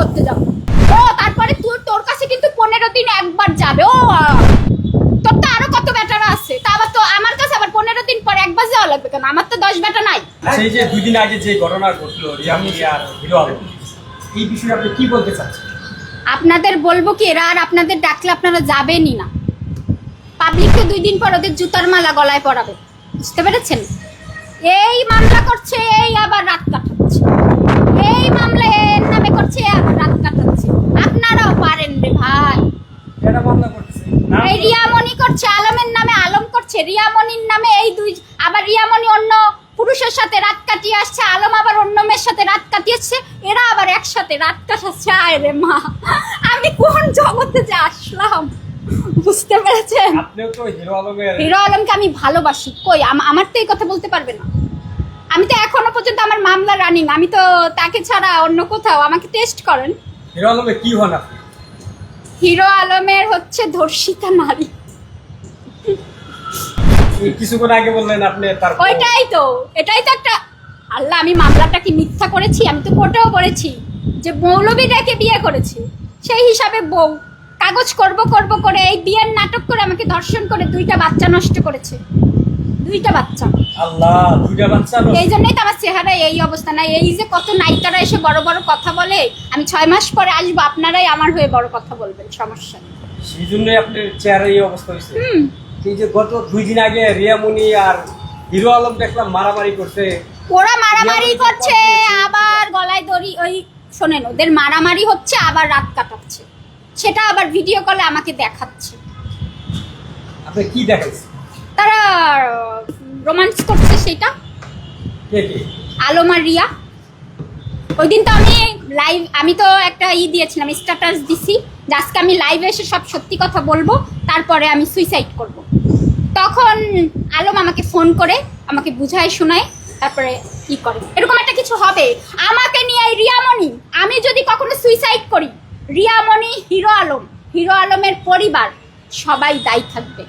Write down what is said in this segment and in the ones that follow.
করতে যাব ও তারপরে তুই তোর কাছে কিন্তু পনেরো দিন একবার যাবে। ও তোর তো আরও কত বেটারা আছে? তা আবার তো আমার কাছে আবার পনেরো দিন পর একবার যাওয়া লাগবে কেন? আমার তো দশ বেটা নাই। সেই যে দুই দিন আগে যে ঘটনা ঘটলো রিয়ামি আর হিরো আলম এই বিষয়ে আপনি কি বলতে চাচ্ছেন আপনাদের বলব কি এরা আর আপনাদের ডাকলে আপনারা যাবেনই না। পাবলিককে দুই দিন পর ওদের জুতার মালা গলায় পরাবে। বুঝতে পেরেছেন? এই মামলা করছে এই আবার রাত কাটাচ্ছে। এই মামলা নামে করছে রাত কাটাচ্ছে। আপনারাও পারেন রে ভাই। এই রিয়ামণি করছে আলমের নামে আলম করছে রিয়ামণির নামে এই দুই আবার রিয়ামণি অন্য পুরুষের সাথে রাত কাটিয়ে আসছে আলম আবার অন্য মেয়ের সাথে রাত কাটিয়েছে এরা আবার একসাথে রাত কাটাচ্ছে আয় রে মা। আমি কোন জগতে যে আসলাম? বুঝতে পেরেছেন? হিরো আলমকে আমি ভালোবাসি। কই আম- আমার তো এই কথা বলতে পারবে না। আমি তো এখনও পর্যন্ত আমার মামলা রানিং আমি তো তাকে ছাড়া অন্য কোথাও। আমাকে টেস্ট করেন। হিরো আলমে কি হন আপনি? হিরো আলমের হচ্ছে ধর্ষিতা নারী। কিছুক্ষণ আগে বললেন আপনি তার ওইটাই তো এটাই তো একটা আল্লাহ আমি মামলাটা কি মিথ্যা করেছি? আমি তো কোর্টেও করেছি যে মৌলবী রেখে বিয়ে করেছি। সেই হিসাবে বউ কাগজ করব করব করে এই বিয়ের নাটক করে আমাকে ধর্ষণ করে দুইটা বাচ্চা নষ্ট করেছে। দুইটা বাচ্চা। আল্লাহ দুইটা বাচ্চা এই জন্যই তো আমার চেহারা এই অবস্থা। না এই যে কত নায়িকারা এসে বড় বড় কথা বলে আমি ছয় মাস পরে আসব আপনারাই আমার হয়ে বড় কথা বলবেন সমস্যা সেই জন্যই আপনার চেহারা এই অবস্থা হয়েছে। এই যে গত দুই দিন আগে রিয়ামণি আর হিরো আলম দেখলাম মারামারি করছে। ওরা মারামারি করছে আবার গলায় দড়ি ওই শোনেন ওদের মারামারি হচ্ছে আবার রাত কাটাচ্ছে। সেটা আবার ভিডিও কলে আমাকে দেখাচ্ছে। আপনি কি দেখেছেন? তারা রোমান্স করছে সেটা? কে কে? আলম রিয়া। ওই দিন তো আমি লাইভ আমি তো একটা ই দিয়েছিলাম স্ট্যাটাস দিছি। যে আজকে আমি লাইভে এসে সব সত্যি কথা বলব তারপরে আমি সুইসাইড করব। তখন আলম আমাকে ফোন করে আমাকে বুঝায় শোনায় তারপরে ই করে। এরকম একটা কিছু হবে। আমাকে নিয়ে রিয়ামণি। আমি যদি কখনো সুইসাইড করি রিয়ামণি হিরো আলম হিরো আলমের পরিবার সবাই দায়ী থাকবে।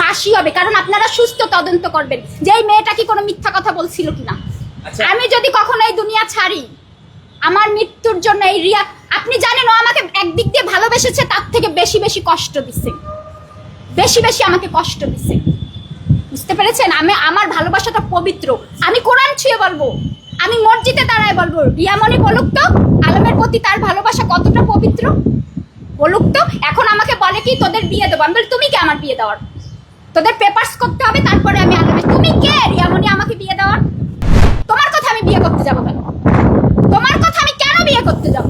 ফাঁসি হবে কারণ আপনারা সুস্থ তদন্ত করবেন। যে এই মেয়েটা কি কোনো মিথ্যা কথা বলছিল কিনা? আচ্ছা। আমি যদি কখনো এই দুনিয়া ছাড়ি আমার মৃত্যুর জন্য এই রিয়া আপনি জানেন ও আমাকে একদিক দিয়ে ভালোবেসেছে তার থেকে বেশি বেশি কষ্ট দিচ্ছে বেশি বেশি আমাকে কষ্ট দিচ্ছে বুঝতে পেরেছেন? আমি আমার ভালোবাসাটা পবিত্র। আমি কোরআন ছুঁয়ে বলব। আমি মসজিদে দাঁড়ায় বলব রিয়ামণি বলুক তো আলমের প্রতি তার ভালোবাসা কতটা পবিত্র? বলুক তো এখন আমাকে বলে কি তোদের বিয়ে দেবো। আমি বলি তুমি কি আমার বিয়ে দেওয়ার? তোদের পেপার্স করতে হবে, তারপরে আমি আলমের তুমি কে? রিয়ামণি, আমাকে বিয়ে দেওয়ার? তোমার কথা আমি বিয়ে করতে যাব কেন? তোমার কথা আমি কেন বিয়ে করতে যাব?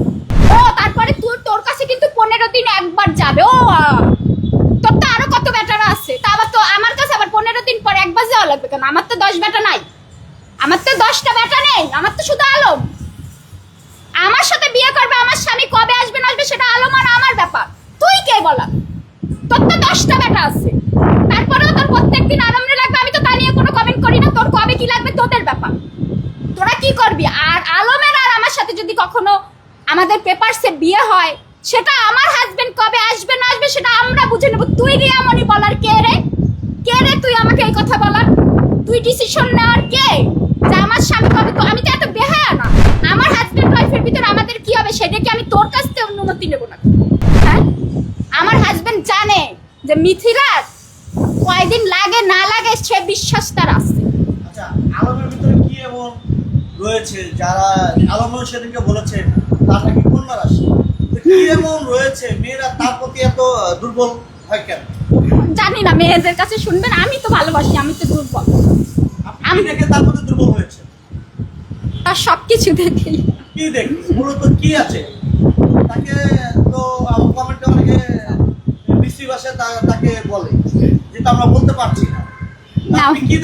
ও, তারপরে তুই তোর কাছে কিন্তু পনেরো দিন একবার যাবে। ও তোর তো আরও কত বেটারা আছে। তা আবার তো আমার কাছে আবার পনেরো দিন পর একবার যাওয়া লাগবে কেন? আমার তো দশ বেটা নাই। আমার তো দশটা বেটা নেই। আমার তো শুধু আলম। আমার সাথে বিয়ে করবে আমার স্বামী কবে আসবে না আসবে সেটা আলম আর আমার ব্যাপার। তুই কে বলা? তোর তো দশটা বেটা আছে। তারপরেও তোর প্রত্যেকদিন আলমরে লাগবে, আমি তো তা নিয়ে কোনো কমেন্ট করি না। তোর কবে কি লাগবে, তোদের ব্যাপার। তোরা কি করবি? আর আলমের আর আমার সাথে যদি কখনো আমাদের পেপারসে বিয়ে হয়, সেটা আমার হাজবেন্ড কবে আসবে, না আসবে, সেটা আমরা বুঝে নেব। তুই রিয়ামণি বলার কে রে? কে রে তুই আমাকে এই কথা বলার? তুই ডিসিশন নেওয়ার কে? যে আমার স্বামী কবে তো আমি তো এত বেহায়া না। আমার হাজবেন্ড ওয়াইফের ভিতরে আমাদের কি হবে, সেটা কি আমি তোর কাছ থেকে অনুমতি নেব না? হ্যাঁ? আমার হাজবেন্ড জানে যে মিথিলার কয়দিন লাগে না লাগে সে বিশ্বাস তার আছে। আচ্ছা আলমের ভিতরে কি এমন রয়েছে যারা সেদিনকে বলেছে তার নাকি কন্যা রাশি? কি এমন রয়েছে? মেয়েরা তার প্রতি এত দুর্বল হয় কেন? জানি না মেয়েদের কাছে শুনবেন আমি তো ভালোবাসি আমি তো দুর্বল। আমি- দেখে তার প্রতি দুর্বল হয়েছে তার সব কিছু দেখেই কি দেখ? মূলত কি আছে? তাকে তো কমেন্টে অনেকে বিশ্রী ভাষায় তাকে বলে। আমরা বলতে পারছি না। তার প্রতি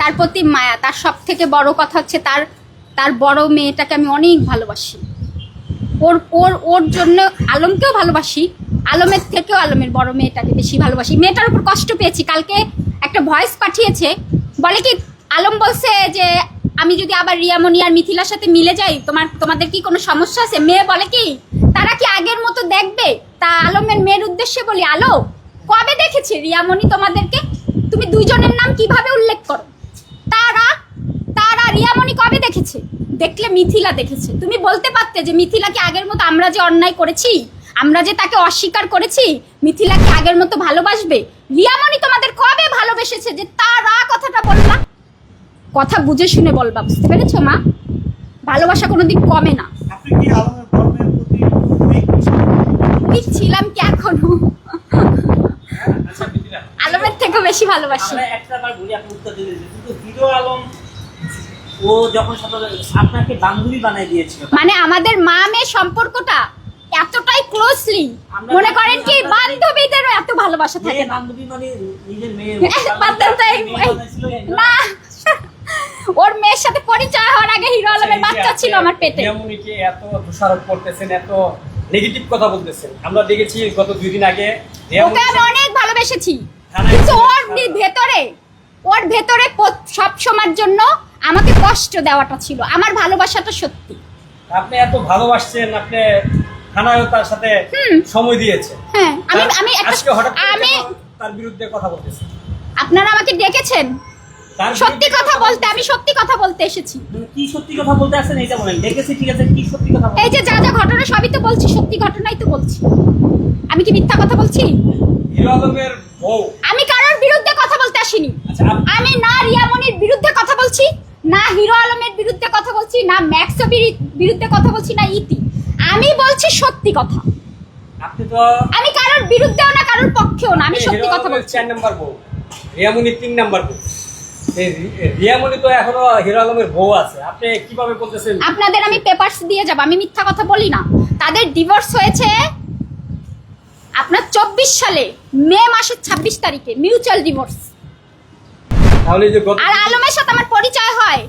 তার প্রতি মায়া। তার সব থেকে বড় কথা হচ্ছে তার তার বড় মেয়েটাকে আমি অনেক ভালোবাসি। ওর ওর ওর জন্য আলমকেও ভালোবাসি। আলমের থেকেও আলমের বড় মেয়েটাকে বেশি ভালোবাসি। মেয়েটার উপর কষ্ট পেয়েছি। কালকে একটা ভয়েস পাঠিয়েছে। বলে কি আলম বলছে যে আমি যদি আবার রিয়ামণি আর মিথিলার সাথে মিলে যাই তোমার তোমাদের কি কোনো সমস্যা আছে? মেয়ে বলে কি তারা কি আগের মতো দেখবে? তা আলমের মেয়ের উদ্দেশ্যে বলি আলো কবে দেখেছে রিয়ামণি তোমাদেরকে? তুমি দুইজনের নাম কীভাবে উল্লেখ করো? তারা তারা রিয়ামণি কবে দেখেছে? দেখলে মিথিলা দেখেছে। তুমি বলতে পারতে যে মিথিলাকে আগের মতো আমরা যে অন্যায় করেছি? আমরা যে তাকে অস্বীকার করেছি? মিথিলাকে আগের মতো ভালোবাসবে? রিয়ামণি তোমাদের কবে ভালোবেসেছে যে তারা কথাটা বললা? কথা বুঝে শুনে বলবা বুঝতে পেরেছ মা? ভালোবাসা কোনোদিন কমে না। আপনি কি আলমের ধর্মের প্রতি weak ছিলাম কি এখনও? আলমের বেশি ভালোবাসি। আমরা একটা বার বলি আপনি উত্তর দিয়ে কিন্তু হিরো আলম ও যখন আপনাকে বান্ধবী বানাই দিয়েছিল। মানে আমাদের মা মেয়ে সম্পর্কটা এতটাই ক্লোজলি মনে করেন কি বান্ধবীদেরও এত ভালোবাসা থাকে বান্ধবী মানে নিজের মেয়ে না। ওর মেয়ের সাথে পরিচয় হওয়ার আগে হিরো আলমের বাচ্চা ছিল আমার পেটে। এত দোষারোপ করতেছেন এত নেগেটিভ কথা বলতেছেন। আমরা দেখেছি গত দুই দিন আগে ওকে আমি অনেক ভালোবেসেছি। কিন্তু ওর ভেতরে ওর ভেতরে সব সময়ের জন্য আমাকে কষ্ট দেওয়াটা ছিল। আমার ভালোবাসাটা সত্যি। আপনি এত ভালোবাসছেন আপনি থানায়ও তার সাথে সময় দিয়েছে হ্যাঁ আমি আমি আমি তার বিরুদ্ধে কথা বলতেছেন? আপনারা আমাকে ডেকেছেন? সত্যি কথা বলতে আমি সত্যি কথা বলতে এসেছি। মানে কি সত্যি কথা বলতে আসেন এটা বলেন। দেখেছি ঠিক আছে কি সত্যি কথা এই যে যা যা ঘটনা সবই তো বলছি সত্যি ঘটনাই তো বলছি। আমি কি মিথ্যা কথা বলছি? হিরো আলমের আমি কারোর বিরুদ্ধে কথা বলতে আসিনি। আচ্ছা আমি না রিয়ামনির বিরুদ্ধে কথা বলছি না হিরো আলমের বিরুদ্ধে কথা বলছি না ম্যাক্সবির বিরুদ্ধে কথা বলছি না ইতি। আমি বলছি সত্যি কথা। আপনি তো আমি কারোর বিরুদ্ধেও না কারোর পক্ষেও না আমি সত্যি কথা বলছি। চার নাম্বার বউ। রিয়ামণি তিন নাম্বার বউ। এই রি- রিয়ামণি তো এখনও হিরো আলমের বউ আছে। আপনি কীভাবে বলতেছেন? আপনাদের আমি পেপারস দিয়ে যাব আমি মিথ্যা কথা বলি না। তাদের ডিভোর্স হয়েছে আপনার চব্বিশ সালে মে মাসের ছাব্বিশ তারিখে মিউচুয়াল ডিভোর্স। তাহলে এই যে গত আর আলমের সাথে আমার পরিচয় হয়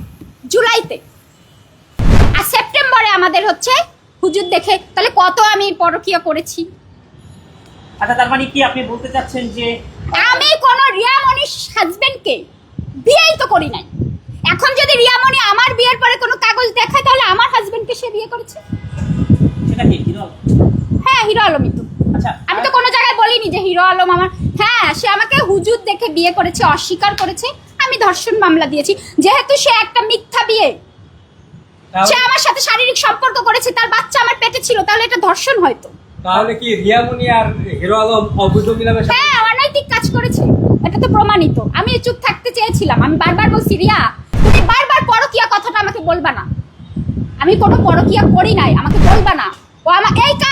জুলাইতে। আর সেপ্টেম্বরে আমাদের হচ্ছে হুজুর দেখে তাহলে কত আমি পরকিয়া করেছি? আচ্ছা তার মানে কি আপনি বলতে চাচ্ছেন যে আমি কোন রিয়ামণির হাজবেন্ডকে বিয়েই তো করি নাই। এখন যদি রিয়ামণি আমার বিয়ের পরে কোনো কাগজ দেখায় তাহলে আমার হাজবেন্ডকে সে বিয়ে করেছে? সেটা কি হিরো হ্যাঁ হিরো আলমই তো। আমি তো কোনো জায়গায় বলিনি যে হিরো আলম আমার। হ্যাঁ সে আমাকে হুজুর দেখে বিয়ে করেছে অস্বীকার করেছে। আমি ধর্ষণ মামলা দিয়েছি। যেহেতু সে একটা মিথ্যা বিয়ে। সে আমার সাথে শারীরিক সম্পর্ক করেছে তার বাচ্চা আমার পেটে ছিল তাহলে এটা ধর্ষণ হয়তো। তাহলে কি রিয়ামণি আর হিরো আলম অবৈধ মিলামেশা হ্যাঁ অনৈতিক কাজ করেছে। এটা তো প্রমাণিত। আমি চুপ থাকতে চেয়েছিলাম। আমি বারবার বলছি রিয়া তুমি বারবার পরকিয়া কথাটা আমাকে বলবা না। আমি কোনো পরকিয়া করি নাই আমাকে বলবা না। ও আমার এই কা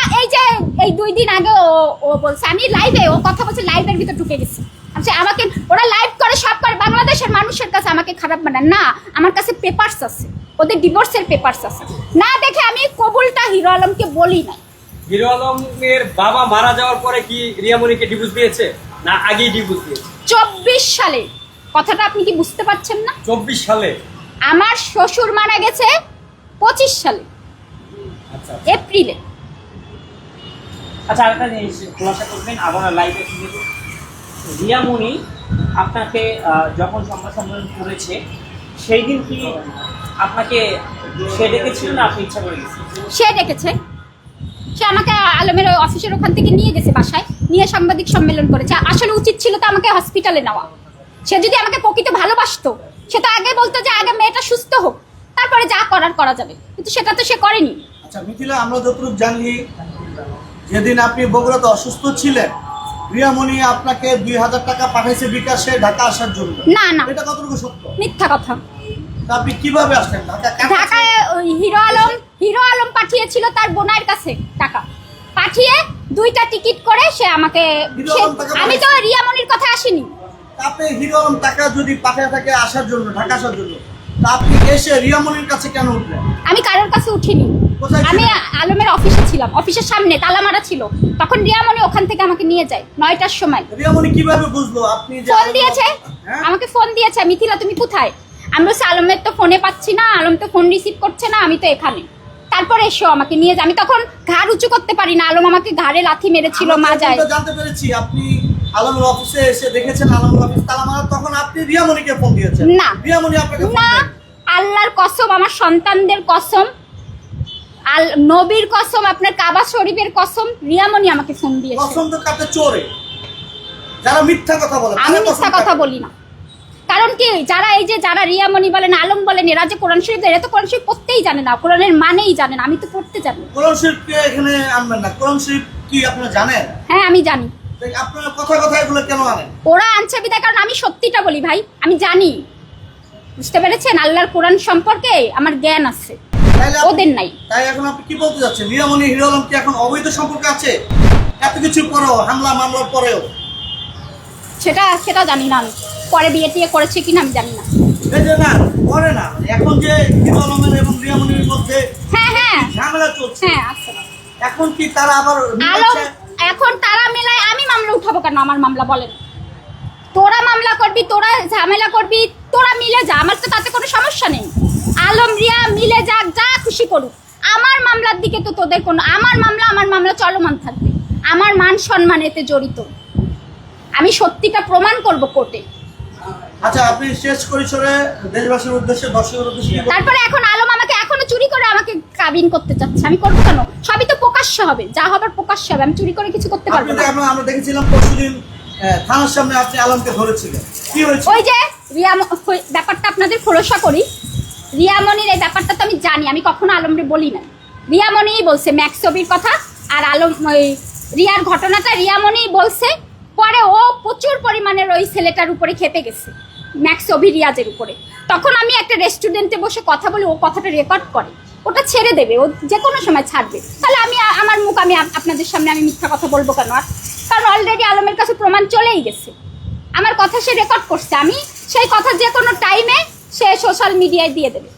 এই দুই দিন আগে ও ও বলছে আমি লাইভে ও কথা বলছে লাইভের ভিতর ঢুকে গেছি। আচ্ছা আমাকে ওরা লাইভ করে সব করে বাংলাদেশের মানুষের কাছে আমাকে খারাপ বানায় না আমার কাছে পেপারস আছে ওদের ডিভোর্সের পেপারস আছে। না দেখে আমি কবুলটা হিরো আলমকে বলি নাই। হিরো আলমের বাবা মারা যাওয়ার পরে কি রিয়ামণিকে ডিভোর্স দিয়েছে? না আগেই ডিভোর্স দিয়েছে? চব্বিশ সালে কথাটা আপনি কি বুঝতে পারছেন না? চব্বিশ সালে? আমার শ্বশুর মারা গেছে পঁচিশ সালে আচ্ছা। এপ্রিলে। আচ্ছা আরেকটা জিনিস খোলাসা করবেন আবার লাইভে রিয়ামণি আপনাকে যখন সংবাদ সম্মেলন করেছে সেই দিন কি আপনাকে সে ডেকেছিল না আপনি ইচ্ছা করে গেছেন? সে ডেকেছে। সে আমাকে আলমের অফিসের ওখান থেকে নিয়ে গেছে বাসায় নিয়ে সাংবাদিক সম্মেলন করেছে। আসলে উচিত ছিল তো আমাকে হসপিটালে নেওয়া। সে যদি আমাকে প্রকৃত ভালোবাসতো সে তো আগে বলতো যে আগে মেয়েটা সুস্থ হোক তারপরে যা করার করা যাবে। কিন্তু সেটা তো সে করেনি। আচ্ছা মিথিলা আমরা যতটুকু জানি যেদিন আপনি বগুড়াতে অসুস্থ ছিলেন রিয়ামণি আপনাকে দুই হাজার টাকা পাঠাইছে বিকাশে ঢাকা আসার জন্য। না না। এটা কতটুকু সত্য? মিথ্যা কথা। আপনি কীভাবে আসলেন? ঢাকা ঢাকায় হিরো আলম হিরো আলম পাঠিয়েছিল তার বোনার কাছে টাকা। পাঠিয়ে দুইটা টিকিট করে সে আমাকে আমি তো রিয়ামনির কথা আসিনি। আপনি হিরো আলম টাকা যদি পাঠায় থাকে আসার জন্য ঢাকা আসার জন্য তা আপনি এসে রিয়ামণির কাছে কেন উঠলেন? আমি কারোর কাছে উঠিনি। কোথায় আমি আলমের অফিসে ছিলাম। অফিসের সামনে তালা মারা ছিল। তখন রিয়ামণি ওখান থেকে আমাকে নিয়ে যায় নয়টার সময়। রিয়ামণি কীভাবে বুঝলো আপনি যে ফোন দিয়েছে? হ্যাঁ? আমাকে ফোন দিয়েছে মিথিলা তুমি কোথায়? আমি বলছি আলমের তো ফোনে পাচ্ছি না আলম তো ফোন রিসিভ করছে না আমি তো এখানে। তারপরে এসো আমাকে নিয়ে যায়। আমি তখন ঘাড় উঁচু করতে পারি না আলম আমাকে ঘাড়ে লাথি মেরেছিল আমরা মাজায়। যতটুকু জানতে পেরেছি আপনি আলমের অফিসে এসে দেখেছেন আলমের অফিস। তালা মারা তখন আপনি রিয়ামণিকে ফোন দিয়েছেন? না। রিয়ামণি আপনাকে না আল্লাহর কসম আমার সন্তানদের কসম আল নবীর কসম আপনার কাবা শরীফের কসম রিয়ামণি আমাকে ফোন দিয়েছে। কসম তো কাটে চোরে। যারা মিথ্যা কথা বলে আমি মিথ্যা কথা বলি না। কারণ কি যারা এই যে যারা রিয়ামণি বলেন আলম বলেন এরা যে কোরআন শরীফ এরা তো কোরআন শরীফ পড়তেই জানে না। কোরআনের মানেই জানে না। আমি তো পড়তে জানি। কোরআন শরীফকে এখানে আনবেন না? কোরআন শরীফ কি আপনারা জানেন? হ্যাঁ আমি জানি। আপনারা কথা কথা এগুলো কেন আনেন? ওরা আনছে বিদায় কারণ আমি সত্যিটা বলি ভাই আমি জানি। বুঝতে পেরেছেন? আল্লাহর কোরআন সম্পর্কে আমার জ্ঞান আছে। ওদের নাই। তাই এখন আপনি কি বলতে যাচ্ছেন? রিয়ামণি হিরো আলম কি এখন অবৈধ সম্পর্কে আছে? এত কিছুর পরেও হামলা মামলার পরেও? সেটা সেটা জানি না আমি। পরে বিয়ে টিয়ে করেছে কিনা আমি জানি না। এই যে না করে না। এখন যে হিরো আলমের এবং রিয়ামণির মধ্যে হ্যাঁ হ্যাঁ। ঝামেলা চলছে। হ্যাঁ আচ্ছা এখন কি তারা আবার আলম? এখন তারা মেলায় আমি মামলা উঠাবো কেন? আমার মামলা বলেন। তোরা মামলা করবি তোরা ঝামেলা করবি তোরা মিলে যা। আমার তো তাতে কোনো সমস্যা নেই। আলম রিয়া মিলে যাক যা খুশি করুক। আমার মামলার দিকে তো তোদের কোনো আমার মামলা আমার মামলা চলমান থাকবে। আমার মান সম্মান এতে জড়িত। আমি সত্যিটা প্রমাণ করব কোর্টে। আচ্ছা আপনি শেষ পরিসরে দেশবাসীর উদ্দেশ্যে দর্শকের উদ্দেশ্যে তারপরে এখন আলম আমাকে এখনও চুরি করে আমাকে কাবিন করতে চাচ্ছে। আমি করব কেন? সবই তো প্রকাশ্য হবে। যা হবার প্রকাশ্য হবে। আমি চুরি করে কিছু করতে পারব না। আমরা দেখেছিলাম পরশুদিন থানার সামনে আপনি আলমকে ধরেছিলেন। কি হয়েছে ওই যে রিয়া ব্যাপারটা আপনাদের খোলসা করি। রিয়ামণির এই ব্যাপারটা তো আমি জানি আমি কখনো আলমরে বলি না। রিয়ামণিই বলছে ম্যাক্স ছবির কথা আর আলম ওই রিয়ার ঘটনাটা রিয়ামণিই বলছে। পরে ও প্রচুর পরিমাণের ওই ছেলেটার উপরে খেপে গেছে ম্যাক্স ছবি রিয়াজের উপরে। তখন আমি একটা রেস্টুরেন্টে বসে কথা বলি ও কথাটা রেকর্ড করে। ওটা ছেড়ে দেবে, ও যে কোনো সময় ছাড়বে। তাহলে আমি, আমার মুখ, আমি আপনাদের সামনে আমি মিথ্যা কথা বলব কেন? আর কারণ অলরেডি আলমের কাছে প্রমাণ চলেই গেছে। আমার কথা সে রেকর্ড করছে, আমি সেই কথা যে কোনো টাইমে সে সোশ্যাল মিডিয়ায় দিয়ে দেবে।